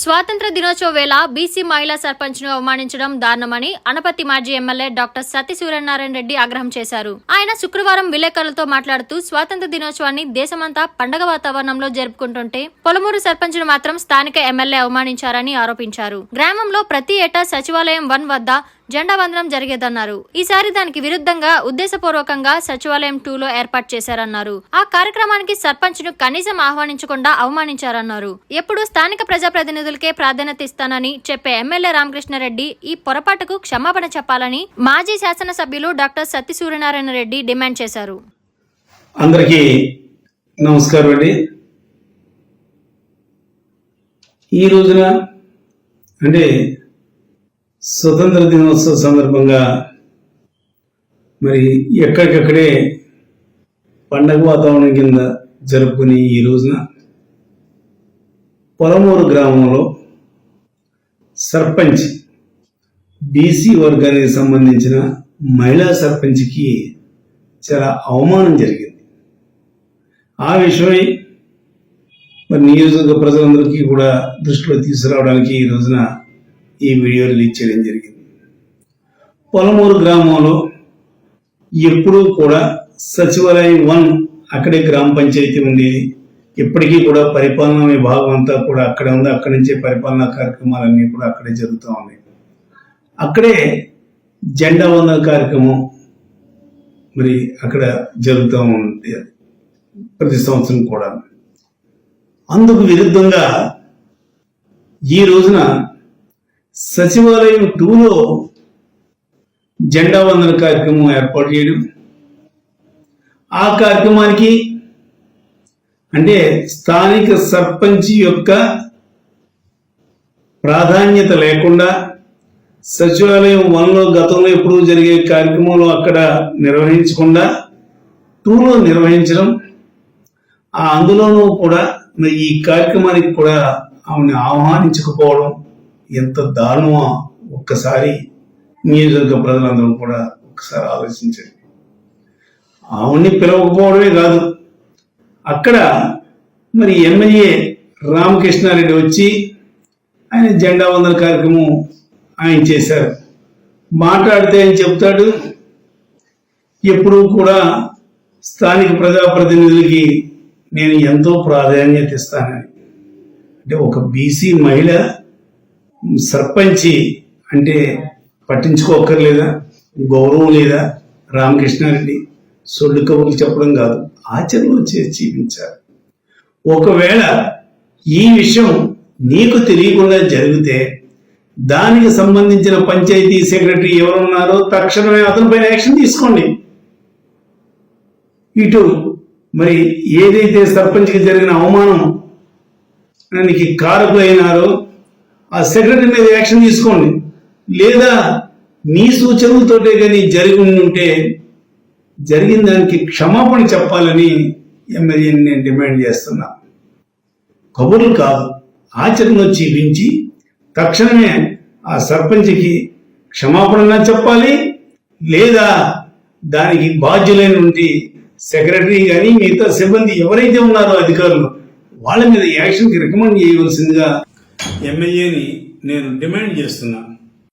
స్వాతంత్ర దినోత్సవ వేళ బీసీ మహిళా సర్పంచ్ను అవమానించడం దారుణమని అనపతి మాజీ ఎమ్మెల్యే డాక్టర్ సత్య సూర్యనారాయణ రెడ్డి ఆగ్రహం చేశారు. ఆయన శుక్రవారం విలేకరులతో మాట్లాడుతూ స్వాతంత్ర దినోత్సవాన్ని దేశమంతా పండగ వాతావరణంలో జరుపుకుంటుంటే పొలమూరు సర్పంచ్ను మాత్రం స్థానిక ఎమ్మెల్యే అవమానించారని ఆరోపించారు. గ్రామంలో ప్రతి ఏటా సచివాలయం వన్ వద్ద జెండా వందనం జరిగేదన్నారు. ఈసారి దానికి విరుద్ధంగా ఉద్దేశపూర్వకంగా సచివాలయం టూ లో ఏర్పాటు చేశారన్నారు. ఆ కార్యక్రమానికి సర్పంచ్ను కనీసం ఆహ్వానించకుండా అవమానించారన్నారు. ఎప్పుడు స్థానిక ప్రజాప్రతినిధులకే ప్రాధాన్యత ఇస్తానని చెప్పే ఎమ్మెల్యే రామకృష్ణారెడ్డి ఈ పొరపాటుకు క్షమాపణ చెప్పాలని మాజీ శాసనసభ్యులు డాక్టర్ సత్య సూర్యనారాయణ రెడ్డి డిమాండ్ చేశారు. అందరికీ నమస్కారం అండి. ఈ రోజున అంటే స్వతంత్ర దినోత్సవ సందర్భంగా మరి ఎక్కడికక్కడే పండగ వాతావరణం కింద జరుపుకుని ఈ రోజున పొలమూరు గ్రామంలో సర్పంచ్ బీసీ వర్గానికి సంబంధించిన మహిళా సర్పంచ్కి చాలా అవమానం జరిగింది. ఆ విషయమై మరి నియోజకవర్గ ప్రజలందరికీ కూడా దృష్టిలో తీసుకురావడానికి ఈ రోజున ఈ వీడియో రిలీజ్ చేయడం జరిగింది. పొలమూరు గ్రామంలో ఎప్పుడూ కూడా సచివాలయం వన్ అక్కడే గ్రామ పంచాయతీ ఉండేది. ఇప్పటికీ కూడా పరిపాలన విభాగం అంతా కూడా అక్కడే ఉంది. అక్కడి నుంచే పరిపాలనా కార్యక్రమాలన్నీ కూడా అక్కడే జరుగుతూ ఉన్నాయి. అక్కడే జెండా వందన కార్యక్రమం మరి అక్కడ జరుగుతూ ఉంది ప్రతి సంవత్సరం కూడా. అందుకు విరుద్ధంగా ఈ రోజున సచివాలయం టూలో జెండా వందన కార్యక్రమం ఏర్పాటు చేయడం. ఆ కార్యక్రమానికి అంటే స్థానిక సర్పంచ్ యొక్క ప్రాధాన్యత లేకుండా సచివాలయం వన్లో గతంలో ఎప్పుడు జరిగే కార్యక్రమంలో అక్కడ నిర్వహించకుండా టూలో నిర్వహించడం. ఆ అందులోనూ కూడా ఈ కార్యక్రమానికి కూడా ఆమెను ఆహ్వానించకపోవడం. ఎంత దారుణమో ఒక్కసారి నియోజకవర్గ ప్రజలందరూ కూడా ఒక్కసారి ఆలోచించండి. ఆవిడ్ని పిలవకపోవడమే కాదు అక్కడ మరి ఎమ్మెల్యే రామకృష్ణారెడ్డి వచ్చి ఆయన జెండా వందన కార్యక్రమం ఆయన చేశారు. మాట్లాడితే ఆయన చెప్తాడు ఎప్పుడూ కూడా స్థానిక ప్రజాప్రతినిధులకి నేను ఎంతో ప్రాధాన్యత ఇస్తానని. అంటే ఒక బీసీ మహిళ సర్పంచి అంటే పట్టించుకోక్కర్లేదా? గౌరవం లేదా? రామకృష్ణారెడ్డి సొల్లు కబుర్లు చెప్పడం కాదు ఆచరణలో చేసి చూపించారు ఒకవేళ ఈ విషయం నీకు తెలియకుండా జరిగితే దానికి సంబంధించిన పంచాయతీ సెక్రటరీ ఎవరున్నారో తక్షణమే అతనిపైన యాక్షన్ తీసుకోండి. ఇటు మరి ఏదైతే సర్పంచ్కి జరిగిన అవమానం దానికి కారకులైనారో ఆ సెక్రటరీ మీద యాక్షన్ తీసుకోండి. లేదా మీ సూచనలతోటే కానీ జరిగి ఉంటే జరిగిన దానికి క్షమాపణ చెప్పాలని ఎమ్మెల్యేని నేను డిమాండ్ చేస్తున్నా. కబుర్లు కాదు ఆచరణలో చూపించి తక్షణమే ఆ సర్పంచ్కి క్షమాపణ చెప్పాలి లేదా దానికి బాధ్యులైన సెక్రటరీ కానీ మిగతా సిబ్బంది ఎవరైతే ఉన్నారో అధికారులు వాళ్ళ మీద యాక్షన్కి రికమెండ్ చేయవలసిందిగా ఎంఐఏని నేను డిమాండ్ చేస్తున్నాను